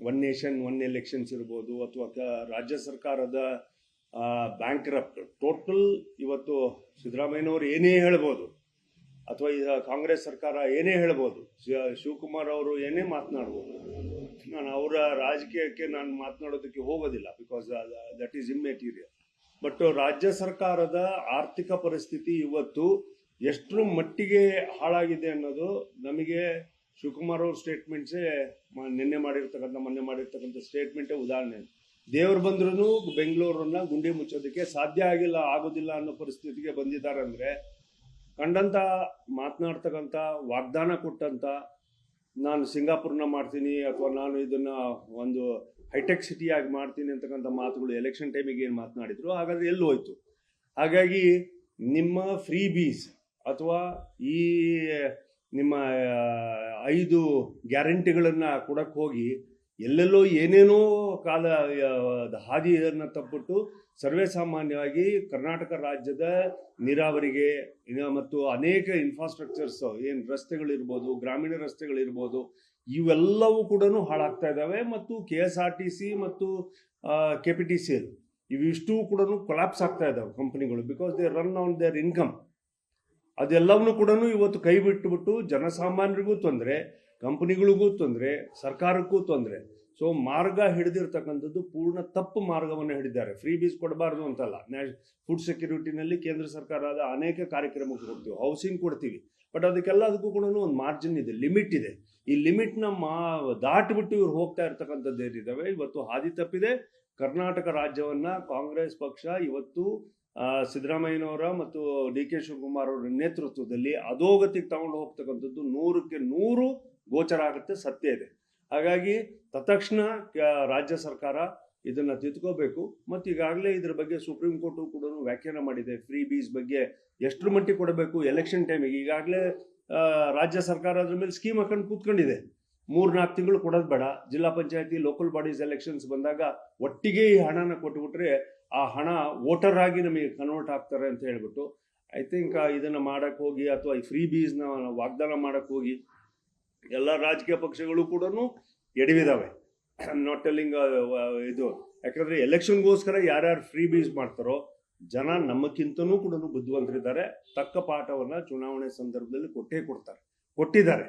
One nation one elections ಇರ್ಬೋದು ಅಥವಾ ರಾಜ್ಯ ಸರ್ಕಾರದ ಬ್ಯಾಂಕ್ ರಫ್ಟ್ ಟೋಟಲ್ ಇವತ್ತು ಸಿದ್ದರಾಮಯ್ಯನವರು ಏನೇ ಹೇಳ್ಬೋದು, ಅಥವಾ ಈಗ ಕಾಂಗ್ರೆಸ್ ಸರ್ಕಾರ ಏನೇ ಹೇಳ್ಬೋದು ಶಿವಕುಮಾರ್ ಅವರು ಏನೇ ಮಾತನಾಡ್ಬೋದು, ನಾನು ಅವರ ರಾಜಕೀಯಕ್ಕೆ ನಾನು ಮಾತನಾಡೋದಕ್ಕೆ ಹೋಗೋದಿಲ್ಲ because that is immaterial but ರಾಜ್ಯ ಸರ್ಕಾರದ ಆರ್ಥಿಕ ಪರಿಸ್ಥಿತಿ ಇವತ್ತು ಎಷ್ಟರ ಮಟ್ಟಿಗೆ ಹಾಳಾಗಿದೆ ಅನ್ನೋದು ನಮಗೆ ಶಿವಕುಮಾರ್ ಅವ್ರ ಸ್ಟೇಟ್ಮೆಂಟ್ಸೇ ನಿನ್ನೆ ಮಾಡಿರ್ತಕ್ಕಂಥ, ಮೊನ್ನೆ ಮಾಡಿರ್ತಕ್ಕಂಥ ಸ್ಟೇಟ್ಮೆಂಟೇ ಉದಾಹರಣೆ. ದೇವ್ರು ಬಂದ್ರೂ ಬೆಂಗಳೂರನ್ನ ಗುಂಡಿ ಮುಚ್ಚೋದಕ್ಕೆ ಸಾಧ್ಯ ಆಗಿಲ್ಲ, ಆಗೋದಿಲ್ಲ ಅನ್ನೋ ಪರಿಸ್ಥಿತಿಗೆ ಬಂದಿದ್ದಾರೆ ಅಂದರೆ ಕಂಡಂತ, ಮಾತನಾಡ್ತಕ್ಕಂಥ, ವಾಗ್ದಾನ ಕೊಟ್ಟಂತ, ನಾನು ಸಿಂಗಾಪುರ್ನ ಮಾಡ್ತೀನಿ ಅಥವಾ ನಾನು ಇದನ್ನು ಒಂದು ಹೈಟೆಕ್ ಸಿಟಿಯಾಗಿ ಮಾಡ್ತೀನಿ ಅಂತಕ್ಕಂಥ ಮಾತುಗಳು ಎಲೆಕ್ಷನ್ ಟೈಮಿಗೆ ಏನು ಮಾತನಾಡಿದ್ರು, ಹಾಗಾದ್ರೆ ಎಲ್ಲಿ ಹೋಯ್ತು? ಹಾಗಾಗಿ ನಿಮ್ಮ ಫ್ರೀ ಬೀಸ್ ಅಥವಾ ಈ ನಿಮ್ಮ ಐದು ಗ್ಯಾರಂಟಿಗಳನ್ನು ಕೊಡಕ್ಕೆ ಹೋಗಿ ಎಲ್ಲೆಲ್ಲೋ ಏನೇನೋ ಕಾಲ ಹಾದಿಯನ್ನು ತಪ್ಪಿಟ್ಟು ಸರ್ವೇ ಸಾಮಾನ್ಯವಾಗಿ ಕರ್ನಾಟಕ ರಾಜ್ಯದ ನೀರಾವರಿಗೆ ಮತ್ತು ಅನೇಕ ಇನ್ಫ್ರಾಸ್ಟ್ರಕ್ಚರ್ಸ್ ಏನು ರಸ್ತೆಗಳಿರ್ಬೋದು, ಗ್ರಾಮೀಣ ರಸ್ತೆಗಳಿರ್ಬೋದು, ಇವೆಲ್ಲವೂ ಕೂಡ ಹಾಳಾಗ್ತಾ ಇದ್ದಾವೆ ಮತ್ತು K S R T C ಮತ್ತು K P T C L ಇವಿಷ್ಟು ಕೂಡ ಕೊಲಾಪ್ಸ್ ಆಗ್ತಾ ಇದ್ದಾವೆ ಕಂಪ್ನಿಗಳು because they run on their income ಅದೆಲ್ಲವನ್ನೂ ಕೂಡ ಇವತ್ತು ಕೈ ಬಿಟ್ಟುಬಿಟ್ಟು ಜನಸಾಮಾನ್ಯರಿಗೂ ತೊಂದರೆ, ಕಂಪನಿಗಳಿಗೂ ತೊಂದರೆ, ಸರ್ಕಾರಕ್ಕೂ ತೊಂದರೆ. ಸೊ ಮಾರ್ಗ ಹಿಡಿದಿರ್ತಕ್ಕಂಥದ್ದು ಪೂರ್ಣ ತಪ್ಪು ಮಾರ್ಗವನ್ನು ಹಿಡಿದ್ದಾರೆ. ಫ್ರೀ ಬೀಸ್ ಕೊಡಬಾರ್ದು ಅಂತಲ್ಲ. ನ್ಯಾಷ್ ಫುಡ್ ಸೆಕ್ಯೂರಿಟಿನಲ್ಲಿ ಕೇಂದ್ರ ಸರ್ಕಾರದ ಅನೇಕ ಕಾರ್ಯಕ್ರಮಕ್ಕೆ ಕೊಡ್ತೀವಿ ಹೌಸಿಂಗ್ ಕೊಡ್ತೀವಿ. ಬಟ್ ಅದಕ್ಕೆಲ್ಲ ಅದಕ್ಕೂ ಕೂಡ ಒಂದು ಮಾರ್ಜಿನ್ ಇದೆ ಲಿಮಿಟ್ ಇದೆ. ಈ ಲಿಮಿಟ್ನ ಮಾ, ದಾಟಿಬಿಟ್ಟು ಇವ್ರು ಹೋಗ್ತಾ ಇರ್ತಕ್ಕಂಥದ್ದು ಏನಿದ್ದಾವೆ ಇವತ್ತು ಹಾದಿ ತಪ್ಪಿದೆ. ಕರ್ನಾಟಕ ರಾಜ್ಯವನ್ನ ಕಾಂಗ್ರೆಸ್ ಪಕ್ಷ ಇವತ್ತು ಸಿದ್ದರಾಮಯ್ಯನವರ ಮತ್ತು ಡಿ ಕೆ ಶಿವಕುಮಾರ್ ಅವರ ನೇತೃತ್ವದಲ್ಲಿ ಅಧೋಗತಿಗೆ ತಗೊಂಡು ಹೋಗ್ತಕ್ಕಂಥದ್ದು ನೂರಕ್ಕೆ ನೂರು ಗೋಚರ ಆಗುತ್ತೆ, ಸತ್ಯ ಇದೆ. ಹಾಗಾಗಿ ತತ್ಕ್ಷಣ ರಾಜ್ಯ ಸರ್ಕಾರ ಇದನ್ನು ತಿದ್ಕೋಬೇಕು. ಮತ್ತು ಈಗಾಗಲೇ ಇದ್ರ ಬಗ್ಗೆ ಸುಪ್ರೀಂ ಕೋರ್ಟು ಕೂಡ ವ್ಯಾಖ್ಯಾನ ಮಾಡಿದೆ ಫ್ರೀ ಬೀಸ್ ಬಗ್ಗೆ ಎಷ್ಟರ ಮಟ್ಟಿಗೆ ಕೊಡಬೇಕು ಎಲೆಕ್ಷನ್ ಟೈಮಿಗೆ ಈಗಾಗಲೇ ರಾಜ್ಯ ಸರ್ಕಾರ ಅದ್ರ ಮೇಲೆ ಸ್ಕೀಮ್ ಹಾಕೊಂಡು ಕೂತ್ಕೊಂಡಿದೆ. ಮೂರು ನಾಲ್ಕು ತಿಂಗಳು ಕೊಡೋದು ಬೇಡ. ಜಿಲ್ಲಾ ಪಂಚಾಯತಿ ಲೋಕಲ್ ಬಾಡೀಸ್ ಎಲೆಕ್ಷನ್ಸ್ ಬಂದಾಗ ಒಟ್ಟಿಗೆ ಈ ಹಣನ ಕೊಟ್ಬಿಟ್ರೆ ಆ ಹಣ ವೋಟರ್ ಆಗಿ ನಮಗೆ ಕನ್ವರ್ಟ್ ಆಗ್ತಾರೆ ಅಂತ ಹೇಳ್ಬಿಟ್ಟು ಐ ಥಿಂಕ್ ಇದನ್ನ ಮಾಡಕ್ ಹೋಗಿ ಅಥವಾ ಈ ಫ್ರೀ ಬೀಸ್ನ ವಾಗ್ದಾನ ಮಾಡಕ್ಕೆ ಹೋಗಿ ಎಲ್ಲ ರಾಜಕೀಯ ಪಕ್ಷಗಳು ಕೂಡ ಎಡವಿದಾವೆ. ನಾಟ್ ಟೆಲ್ಲಿಂಗ್ ಇದು, ಯಾಕಂದ್ರೆ ಎಲೆಕ್ಷನ್ಗೋಸ್ಕರ ಯಾರ್ಯಾರು ಫ್ರೀ ಬೀಸ್ ಮಾಡ್ತಾರೋ ಜನ ನಮ್ಮಕ್ಕಿಂತನೂ ಕೂಡ ಬುದ್ಧಿವಂತರಿದ್ದಾರೆ. ತಕ್ಕ ಪಾಠವನ್ನ ಚುನಾವಣೆ ಸಂದರ್ಭದಲ್ಲಿ ಕೊಟ್ಟೇ ಕೊಡ್ತಾರೆ, ಕೊಟ್ಟಿದ್ದಾರೆ.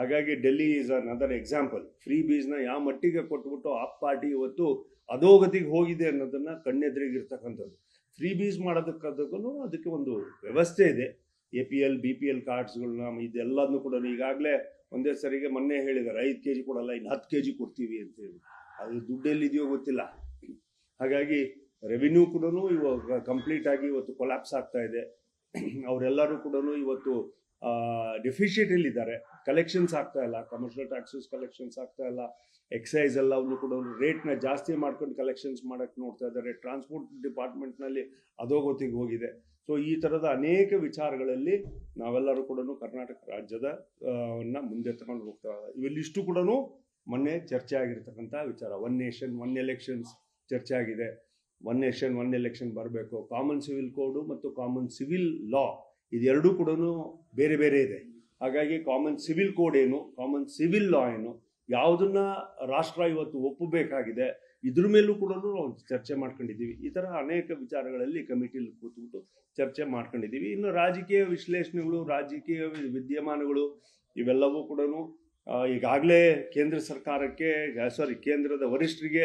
ಹಾಗಾಗಿ Delhi is another example free ಬೀಸ್ನ ಯಾವ ಮಟ್ಟಿಗೆ ಕೊಟ್ಬಿಟ್ಟು ಆ ಪಾರ್ಟಿ ಇವತ್ತು ಅಧೋಗತಿಗೆ ಹೋಗಿದೆ ಅನ್ನೋದನ್ನ ಕಣ್ಣೆದುರಿಗಿರ್ತಕ್ಕಂಥದ್ದು. ಫ್ರೀ ಬೀಸ್ ಮಾಡೋದಕ್ಕದಕ್ಕೂ ಅದಕ್ಕೆ ಒಂದು ವ್ಯವಸ್ಥೆ ಇದೆ. A P L B P L ಕಾರ್ಡ್ಸ್ಗಳನ್ನ ಇದೆಲ್ಲದನ್ನು ಕೂಡ ಈಗಾಗಲೇ ಒಂದೇ ಸರಿಗೆ ಮೊನ್ನೆ ಹೇಳಿದ್ದಾರೆ. ಐದು ಕೆ ಜಿ ಕೊಡಲ್ಲ, ಇನ್ನು ಹತ್ತು ಕೆ ಜಿ ಕೊಡ್ತೀವಿ ಅಂತ ಹೇಳಿ. ಅದು ದುಡ್ಡೆಲ್ಲಿದೆಯೋ ಗೊತ್ತಿಲ್ಲ. ಹಾಗಾಗಿ ರೆವಿನ್ಯೂ ಕೂಡ ಇವಾಗ ಕಂಪ್ಲೀಟ್ ಆಗಿ ಇವತ್ತು ಕೊಲ್ಯಾಪ್ಸ್ ಆಗ್ತಾ ಇದೆ. ಅವರೆಲ್ಲರೂ ಕೂಡ ಇವತ್ತು ಡೆಫಿಷಿಯಟ್ ಇದ್ದಾರೆ. ಕಲೆಕ್ಷನ್ಸ್ ಆಗ್ತಾ ಇಲ್ಲ. ಕಮರ್ಷಿಯಲ್ ಟ್ಯಾಕ್ಸಸ್ ಕಲೆಕ್ಷನ್ಸ್ ಆಗ್ತಾ ಇಲ್ಲ. ಎಕ್ಸೈಸ್ ಎಲ್ಲವನ್ನು ಕೂಡ ರೇಟ್ನ ಜಾಸ್ತಿ ಮಾಡ್ಕೊಂಡು ಕಲೆಕ್ಷನ್ಸ್ ಮಾಡೋಕ್ಕೆ ನೋಡ್ತಾ ಇದ್ದಾರೆ. ಟ್ರಾನ್ಸ್ಪೋರ್ಟ್ ಡಿಪಾರ್ಟ್ಮೆಂಟ್ನಲ್ಲಿ ಅಧೋಗತಿಗೆ ಹೋಗಿದೆ. ಸೊ ಈ ಥರದ ಅನೇಕ ವಿಚಾರಗಳಲ್ಲಿ ನಾವೆಲ್ಲರೂ ಕೂಡ ಕರ್ನಾಟಕ ರಾಜ್ಯದ ಮುಂದೆ ತಗೊಂಡು ಹೋಗ್ತಾ ಇವೆಲ್ಲಿಷ್ಟು ಕೂಡ ಮೊನ್ನೆ ಚರ್ಚೆ ಆಗಿರ್ತಕ್ಕಂಥ ವಿಚಾರ. ಒನ್ ನೇಷನ್ ಒನ್ ಎಲೆಕ್ಷನ್ಸ್ ಚರ್ಚೆ ಆಗಿದೆ. ಒನ್ ನೇಷನ್ ಒನ್ ಎಲೆಕ್ಷನ್ ಬರಬೇಕು. ಕಾಮನ್ ಸಿವಿಲ್ ಕೋಡು ಮತ್ತು ಕಾಮನ್ ಸಿವಿಲ್ ಲಾ ಇದೆರಡೂ ಕೂಡ ಬೇರೆ ಬೇರೆ ಇದೆ. ಹಾಗಾಗಿ ಕಾಮನ್ ಸಿವಿಲ್ ಕೋಡ್ ಏನು ಕಾಮನ್ ಸಿವಿಲ್ ಲಾ ಏನು, ಯಾವುದನ್ನ ರಾಷ್ಟ್ರ ಇವತ್ತು ಒಪ್ಪಬೇಕಾಗಿದೆ, ಇದ್ರ ಮೇಲೂ ಕೂಡ ನಾವು ಚರ್ಚೆ ಮಾಡ್ಕೊಂಡಿದ್ದೀವಿ. ಈ ಥರ ಅನೇಕ ವಿಚಾರಗಳಲ್ಲಿ ಕಮಿಟಿಲಿ ಕೂತ್ಬಿಟ್ಟು ಚರ್ಚೆ ಮಾಡ್ಕೊಂಡಿದ್ದೀವಿ. ಇನ್ನು ರಾಜಕೀಯ ವಿಶ್ಲೇಷಣೆಗಳು, ರಾಜಕೀಯ ವಿದ್ಯಮಾನಗಳು, ಇವೆಲ್ಲವೂ ಕೂಡ ಈಗಾಗಲೇ ಕೇಂದ್ರ ಸರ್ಕಾರಕ್ಕೆ ಸಾರಿ ಕೇಂದ್ರದ ವರಿಷ್ಠರಿಗೆ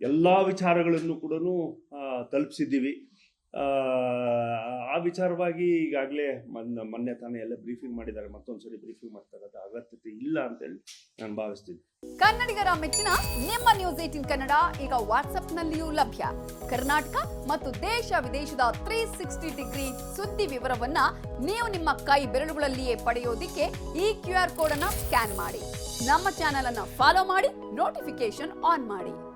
ಎಲ್ಲ ವಿಚಾರಗಳನ್ನು ಕೂಡ ತಲುಪಿಸಿದ್ದೀವಿ. ಆ, ವಿಚಾರವಾಗಿ ಈಗಾಗಲೇ ಮೊನ್ನೆ ಮೊನ್ನೆ ತಾನೇ ಎಲ್ಲ ಬ್ರೀಫಿಂಗ್ ಮಾಡಿದ್ದಾರೆ. ಮತ್ತೊಂದ್ಸರಿ ಬ್ರೀಫಿಂಗ್ ಮಾಡ್ತಾರೆ. ಅಗತ್ಯತೆ ಇಲ್ಲ ಅಂತೇಳಿ ನಾನು ಭಾವಿಸ್ತೀನಿ. ಕನ್ನಡಿಗರ ಮೆಚ್ಚಿನ ನಿಮ್ಮ ನ್ಯೂಸ್ ಏಟಿನ್ ಕನ್ನಡ ಈಗ ವಾಟ್ಸ್ಆಪ್ನಲ್ಲಿಯೂ ಲಭ್ಯ. ಕರ್ನಾಟಕ ಮತ್ತು ದೇಶ ವಿದೇಶದ ತ್ರೀ ಸಿಕ್ಸ್ಟಿ ಡಿಗ್ರಿ ಸುದ್ದಿ ವಿವರವನ್ನ ನೀವು ನಿಮ್ಮ ಕೈ ಬೆರಳುಗಳಲ್ಲಿಯೇ ಪಡೆಯೋದಿಕ್ಕೆ ಈ ಕ್ಯೂ ಆರ್ ಕೋಡ್ ಅನ್ನ ಸ್ಕ್ಯಾನ್ ಮಾಡಿ. ನಮ್ಮ ಚಾನೆಲ್ ಅನ್ನ ಫಾಲೋ ಮಾಡಿ ನೋಟಿಫಿಕೇಶನ್ ಆನ್ ಮಾಡಿ.